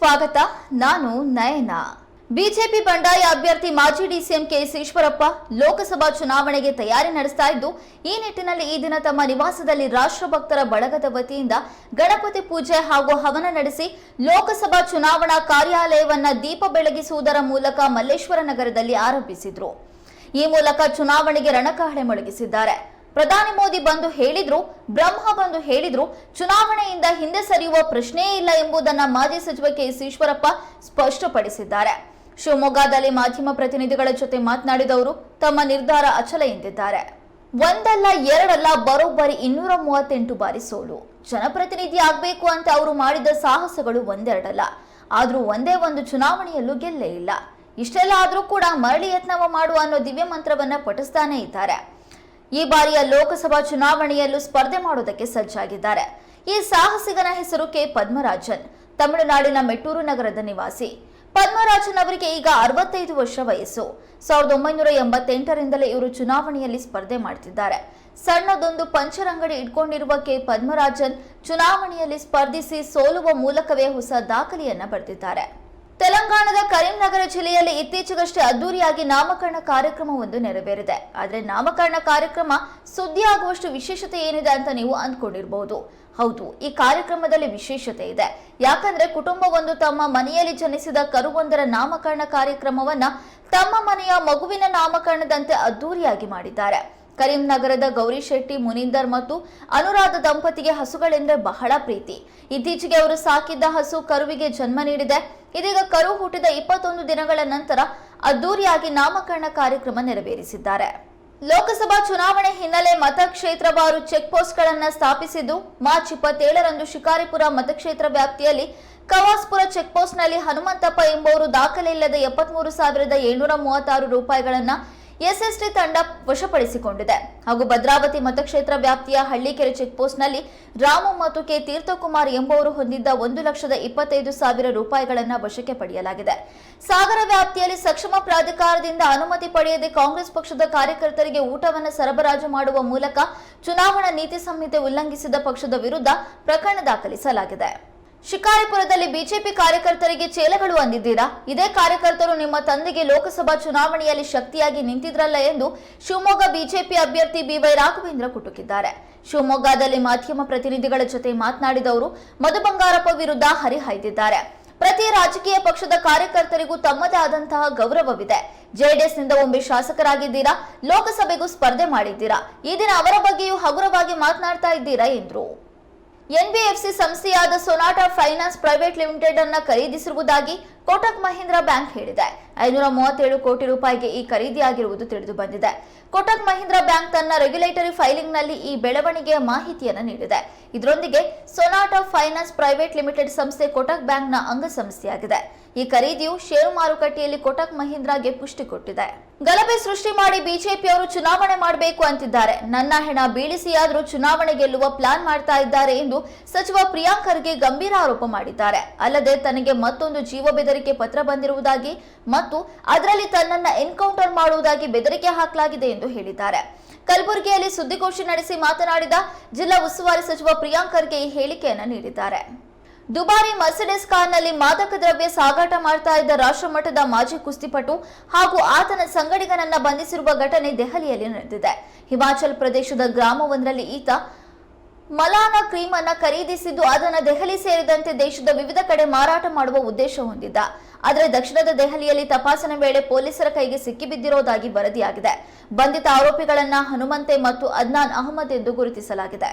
ಸ್ವಾಗತ. ನಾನು ನಯನ. ಬಿಜೆಪಿ ಬಂಡಾಯ ಅಭ್ಯರ್ಥಿ ಮಾಜಿ ಡಿಸಿಎಂ ಕೆಎಸ್ ಈಶ್ವರಪ್ಪ ಲೋಕಸಭಾ ಚುನಾವಣೆಗೆ ತಯಾರಿ ನಡೆಸ್ತಾ ಇದ್ದು, ಈ ನಿಟ್ಟಿನಲ್ಲಿ ಈ ದಿನ ತಮ್ಮ ನಿವಾಸದಲ್ಲಿ ರಾಷ್ಟ್ರಭಕ್ತರ ಬಳಗದ ವತಿಯಿಂದ ಗಣಪತಿ ಪೂಜೆ ಹಾಗೂ ಹವನ ನಡೆಸಿ, ಲೋಕಸಭಾ ಚುನಾವಣಾ ಕಾರ್ಯಾಲಯವನ್ನ ದೀಪ ಬೆಳಗಿಸುವುದರ ಮೂಲಕ ಮಲ್ಲೇಶ್ವರ ನಗರದಲ್ಲಿ ಆರಂಭಿಸಿದ್ರು. ಈ ಮೂಲಕ ಚುನಾವಣೆಗೆ ರಣಕಹಳೆ ಮೊಳಗಿಸಿದ್ದಾರೆ. ಪ್ರಧಾನಿ ಮೋದಿ ಬಂದು ಹೇಳಿದ್ರು, ಬ್ರಹ್ಮ ಬಂದು ಹೇಳಿದ್ರು, ಚುನಾವಣೆಯಿಂದ ಹಿಂದೆ ಸರಿಯುವ ಪ್ರಶ್ನೆಯೇ ಇಲ್ಲ ಎಂಬುದನ್ನ ಮಾಜಿ ಸಚಿವ ಕೆಎಸ್ ಈಶ್ವರಪ್ಪ ಸ್ಪಷ್ಟಪಡಿಸಿದ್ದಾರೆ. ಶಿವಮೊಗ್ಗದಲ್ಲಿ ಮಾಧ್ಯಮ ಪ್ರತಿನಿಧಿಗಳ ಜೊತೆ ಮಾತನಾಡಿದವರು ತಮ್ಮ ನಿರ್ಧಾರ ಅಚಲ ಎಂದಿದ್ದಾರೆ. ಒಂದಲ್ಲ, ಎರಡಲ್ಲ, ಬರೋಬ್ಬರಿ ಇನ್ನೂರ ಮೂವತ್ತೆಂಟು ಬಾರಿ ಸೋಲು. ಜನಪ್ರತಿನಿಧಿ ಆಗಬೇಕು ಅಂತ ಅವರು ಮಾಡಿದ ಸಾಹಸಗಳು ಒಂದೆರಡಲ್ಲ. ಆದರೂ ಒಂದೇ ಒಂದು ಚುನಾವಣೆಯಲ್ಲೂ ಗೆಲ್ಲೇ ಇಲ್ಲ. ಇಷ್ಟೆಲ್ಲ ಆದರೂ ಕೂಡ ಮರಳಿ ಯತ್ನವ ಮಾಡುವ ಅನ್ನೋ ದಿವ್ಯ ಮಂತ್ರವನ್ನ ಪಠಿಸ್ತಾನೇ ಇದ್ದಾರೆ. ಈ ಬಾರಿಯ ಲೋಕಸಭಾ ಚುನಾವಣೆಯಲ್ಲೂ ಸ್ಪರ್ಧೆ ಮಾಡೋದಕ್ಕೆ ಸಜ್ಜಾಗಿದ್ದಾರೆ. ಈ ಸಾಹಸಿಗನ ಹೆಸರು ಕೆ. ಪದ್ಮರಾಜನ್, ತಮಿಳುನಾಡಿನ ಮೆಟ್ಟೂರು ನಗರದ ನಿವಾಸಿ. ಪದ್ಮರಾಜನ್ ಅವರಿಗೆ ಈಗ ಅರವತ್ತೈದು ವರ್ಷ ವಯಸ್ಸು. ಸಾವಿರದ ಒಂಬೈನೂರ ಎಂಬತ್ತೆಂಟರಿಂದಲೇ ಇವರು ಚುನಾವಣೆಯಲ್ಲಿ ಸ್ಪರ್ಧೆ ಮಾಡ್ತಿದ್ದಾರೆ. ಸಣ್ಣದೊಂದು ಪಂಚರ್ ಅಂಗಡಿ ಇಟ್ಕೊಂಡಿರುವ ಕೆ. ಪದ್ಮರಾಜನ್ ಚುನಾವಣೆಯಲ್ಲಿ ಸ್ಪರ್ಧಿಸಿ ಸೋಲುವ ಮೂಲಕವೇ ಹೊಸ ದಾಖಲೆಯನ್ನ ಬರೆದಿದ್ದಾರೆ. ತೆಲಂಗಾಣದ ಕರೀಂನಗರ ಜಿಲ್ಲೆಯಲ್ಲಿ ಇತ್ತೀಚೆಗಷ್ಟೇ ಅದ್ದೂರಿಯಾಗಿ ನಾಮಕರಣ ಕಾರ್ಯಕ್ರಮವೊಂದು ನೆರವೇರಿದೆ. ಆದರೆ ನಾಮಕರಣ ಕಾರ್ಯಕ್ರಮ ಸುದ್ದಿಯಾಗುವಷ್ಟು ವಿಶೇಷತೆ ಏನಿದೆ ಅಂತ ನೀವು ಅಂದ್ಕೊಂಡಿರಬಹುದು ಹೌದು, ಈ ಕಾರ್ಯಕ್ರಮದಲ್ಲಿ ವಿಶೇಷತೆ ಇದೆ. ಯಾಕಂದ್ರೆ ಕುಟುಂಬವೊಂದು ತಮ್ಮ ಮನೆಯಲ್ಲಿ ಜನಿಸಿದ ಕರುವೊಂದರ ನಾಮಕರಣ ಕಾರ್ಯಕ್ರಮವನ್ನ ತಮ್ಮ ಮನೆಯ ಮಗುವಿನ ನಾಮಕರಣದಂತೆ ಅದ್ದೂರಿಯಾಗಿ ಮಾಡಿದ್ದಾರೆ. ಕರೀಂನಗರದ ಗೌರಿ ಶೆಟ್ಟಿ, ಮುನೀಂದರ್ ಮತ್ತು ಅನುರಾಧ ದಂಪತಿಗೆ ಹಸುಗಳೆಂದರೆ ಬಹಳ ಪ್ರೀತಿ. ಇತ್ತೀಚೆಗೆ ಅವರು ಸಾಕಿದ್ದ ಹಸು ಕರುವಿಗೆ ಜನ್ಮ ನೀಡಿದೆ. ಇದೀಗ ಕರು ಹುಟ್ಟಿದ ಇಪ್ಪತ್ತೊಂದು ದಿನಗಳ ನಂತರ ಅದ್ದೂರಿಯಾಗಿ ನಾಮಕರಣ ಕಾರ್ಯಕ್ರಮ ನೆರವೇರಿಸಿದ್ದಾರೆ. ಲೋಕಸಭಾ ಚುನಾವಣೆ ಹಿನ್ನೆಲೆ ಮತಕ್ಷೇತ್ರವಾರು ಚೆಕ್ ಪೋಸ್ಟ್ಗಳನ್ನ ಸ್ಥಾಪಿಸಿದ್ದು ಮಾರ್ಚ್ ಇಪ್ಪತ್ತೇಳರಂದು ಶಿಕಾರಿಪುರ ಮತಕ್ಷೇತ್ರ ವ್ಯಾಪ್ತಿಯಲ್ಲಿ ಕವಾಸ್ಪುರ ಚೆಕ್ ಪೋಸ್ಟ್ನಲ್ಲಿ ಹನುಮಂತಪ್ಪ ಎಂಬುವರು ದಾಖಲೆ ಇಲ್ಲದ ಎಪ್ಪತ್ಮೂರು ಸಾವಿರದ ಏಳ್ನೂರ ಮೂವತ್ತಾರು ರೂಪಾಯಿಗಳನ್ನ ಎಸ್ಎಸ್ಟಿ ತಂಡ ವಶಪಡಿಸಿಕೊಂಡಿದೆ. ಹಾಗೂ ಭದ್ರಾವತಿ ಮತಕ್ಷೇತ್ರ ವ್ಯಾಪ್ತಿಯ ಹಳ್ಳಿಕೆರೆ ಚೆಕ್ಪೋಸ್ಟ್ನಲ್ಲಿ ರಾಮು ಮತ್ತು ಕೆ ತೀರ್ಥಕುಮಾರ್ ಎಂಬುವರು ಹೊಂದಿದ್ದ ಒಂದು ಲಕ್ಷದ ಇಪ್ಪತ್ತೈದು ಸಾವಿರ ರೂಪಾಯಿಗಳನ್ನು ವಶಕ್ಕೆ ಪಡೆಯಲಾಗಿದೆ. ಸಾಗರ ವ್ಯಾಪ್ತಿಯಲ್ಲಿ ಸಕ್ಷಮ ಪ್ರಾಧಿಕಾರದಿಂದ ಅನುಮತಿ ಪಡೆಯದೆ ಕಾಂಗ್ರೆಸ್ ಪಕ್ಷದ ಕಾರ್ಯಕರ್ತರಿಗೆ ಊಟವನ್ನು ಸರಬರಾಜು ಮಾಡುವ ಮೂಲಕ ಚುನಾವಣಾ ನೀತಿ ಸಂಹಿತೆ ಉಲ್ಲಂಘಿಸಿದ ಪಕ್ಷದ ವಿರುದ್ಧ ಪ್ರಕರಣ ದಾಖಲಿಸಲಾಗಿದೆ. ಶಿಕಾರಿಪುರದಲ್ಲಿ ಬಿಜೆಪಿ ಕಾರ್ಯಕರ್ತರಿಗೆ ಚೇಲಗಳು ಅಂದಿದ್ದೀರಾ? ಇದೇ ಕಾರ್ಯಕರ್ತರು ನಿಮ್ಮ ತಂದೆಗೆ ಲೋಕಸಭಾ ಚುನಾವಣೆಯಲ್ಲಿ ಶಕ್ತಿಯಾಗಿ ನಿಂತಿದ್ರಲ್ಲ ಎಂದು ಶಿವಮೊಗ್ಗ ಬಿಜೆಪಿ ಅಭ್ಯರ್ಥಿ ಬಿವೈ ರಾಘವೇಂದ್ರ ಕುಟುಕಿದ್ದಾರೆ. ಶಿವಮೊಗ್ಗದಲ್ಲಿ ಮಾಧ್ಯಮ ಪ್ರತಿನಿಧಿಗಳ ಜೊತೆ ಮಾತನಾಡಿದವರು ಮಧು ಬಂಗಾರಪ್ಪ ವಿರುದ್ಧ ಹರಿಹಾಯ್ದಿದ್ದಾರೆ. ಪ್ರತಿ ರಾಜಕೀಯ ಪಕ್ಷದ ಕಾರ್ಯಕರ್ತರಿಗೂ ತಮ್ಮದೇ ಆದಂತಹ ಗೌರವವಿದೆ. ಜೆಡಿಎಸ್ನಿಂದ ಒಮ್ಮೆ ಶಾಸಕರಾಗಿದ್ದೀರಾ? ಲೋಕಸಭೆಗೂ ಸ್ಪರ್ಧೆ ಮಾಡಿದ್ದೀರಾ? ಈ ದಿನ ಅವರ ಬಗ್ಗೆಯೂ ಹಗುರವಾಗಿ ಮಾತನಾಡ್ತಾ ಇದ್ದೀರಾ ಎಂದರು. ಎನ್ಬಿಎಫ್ಸಿ ಸಂಸ್ಥೆಯಾದ ಸೊನಾಟಾ ಫೈನಾನ್ಸ್ ಪ್ರೈವೇಟ್ ಲಿಮಿಟೆಡ್ ಅನ್ನ ಖರೀದಿಸಿರುವುದಾಗಿ ಕೋಟಕ್ ಮಹೀಂದ್ರ ಬ್ಯಾಂಕ್ ಹೇಳಿದೆ. ಐನೂರ ಮೂವತ್ತೇಳು ಕೋಟಿ ರೂಪಾಯಿಗೆ ಈ ಖರೀದಿಯಾಗಿರುವುದು ತಿಳಿದು ಬಂದಿದೆ. ಕೋಟಕ್ ಮಹೀಂದ್ರ ಬ್ಯಾಂಕ್ ತನ್ನ ರೆಗ್ಯುಲೇಟರಿ ಫೈಲಿಂಗ್ನಲ್ಲಿ ಈ ಬೆಳವಣಿಗೆಯ ಮಾಹಿತಿಯನ್ನು ನೀಡಿದೆ. ಇದರೊಂದಿಗೆ ಸೊನಾಟಾ ಫೈನಾನ್ಸ್ ಪ್ರೈವೇಟ್ ಲಿಮಿಟೆಡ್ ಸಂಸ್ಥೆ ಕೋಟಕ್ ಬ್ಯಾಂಕ್ನ ಅಂಗಸಂಸ್ಥೆಯಾಗಿದೆ. ಈ ಖರೀದಿಯು ಷೇರು ಮಾರುಕಟ್ಟೆಯಲ್ಲಿ ಕೋಟಕ್ ಮಹೀಂದ್ರಾಗೆ ಪುಷ್ಟಿ ಕೊಟ್ಟಿದೆ. ಗಲಭೆ ಸೃಷ್ಟಿ ಮಾಡಿ ಬಿಜೆಪಿಯವರು ಚುನಾವಣೆ ಮಾಡಬೇಕು ಅಂತಿದ್ದಾರೆ. ನನ್ನ ಹೆಣ ಬೀಳಿಸಿಯಾದರೂ ಚುನಾವಣೆ ಗೆಲ್ಲುವ ಪ್ಲಾನ್ ಮಾಡ್ತಾ ಇದ್ದಾರೆ ಎಂದು ಸಚಿವ ಪ್ರಿಯಾಂಕ್ ಖರ್ಗೆ ಗಂಭೀರ ಆರೋಪ ಮಾಡಿದ್ದಾರೆ. ಅಲ್ಲದೆ ತನಗೆ ಮತ್ತೊಂದು ಜೀವ ಬೆದರಿಕೆ ಪತ್ರ ಬಂದಿರುವುದಾಗಿ ಮತ್ತು ಅದರಲ್ಲಿ ತನ್ನನ್ನ ಎನ್ಕೌಂಟರ್ ಮಾಡುವುದಾಗಿ ಬೆದರಿಕೆ ಹಾಕಲಾಗಿದೆ ಎಂದು ಹೇಳಿದ್ದಾರೆ. ಕಲಬುರಗಿಯಲ್ಲಿ ಸುದ್ದಿಗೋಷ್ಠಿ ನಡೆಸಿ ಮಾತನಾಡಿದ ಜಿಲ್ಲಾ ಉಸ್ತುವಾರಿ ಸಚಿವ ಪ್ರಿಯಾಂಕ್ ಖರ್ಗೆ ಈ ಹೇಳಿಕೆಯನ್ನು ನೀಡಿದ್ದಾರೆ. ದುಬಾರಿ ಮರ್ಸಿಡಿಸ್ ಕಾರ್ನಲ್ಲಿ ಮಾದಕ ದ್ರವ್ಯ ಸಾಗಾಟ ಮಾಡ್ತಾ ಇದ್ದ ರಾಷ್ಟ್ರಮಟ್ಟದ ಮಾಜಿ ಕುಸ್ತಿಪಟು ಹಾಗೂ ಆತನ ಸಂಗಡಿಗನನ್ನ ಬಂಧಿಸಿರುವ ಘಟನೆ ದೆಹಲಿಯಲ್ಲಿ ನಡೆದಿದೆ. ಹಿಮಾಚಲ ಪ್ರದೇಶದ ಗ್ರಾಮವೊಂದರಲ್ಲಿ ಈತ ಮಲಾನ ಕ್ರೀಮ್ ಅನ್ನ ಖರೀದಿಸಿದ್ದು ಅದನ್ನು ದೆಹಲಿ ಸೇರಿದಂತೆ ದೇಶದ ವಿವಿಧ ಕಡೆ ಮಾರಾಟ ಮಾಡುವ ಉದ್ದೇಶ ಹೊಂದಿದ್ದ. ಆದರೆ ದಕ್ಷಿಣದ ದೆಹಲಿಯಲ್ಲಿ ತಪಾಸಣೆ ವೇಳೆ ಪೊಲೀಸರ ಕೈಗೆ ಸಿಕ್ಕಿಬಿದ್ದಿರೋದಾಗಿ ವರದಿಯಾಗಿದೆ. ಬಂಧಿತ ಆರೋಪಿಗಳನ್ನ ಹನುಮಂತೆ ಮತ್ತು ಅದ್ನಾನ್ ಅಹಮದ್ ಎಂದು ಗುರುತಿಸಲಾಗಿದೆ.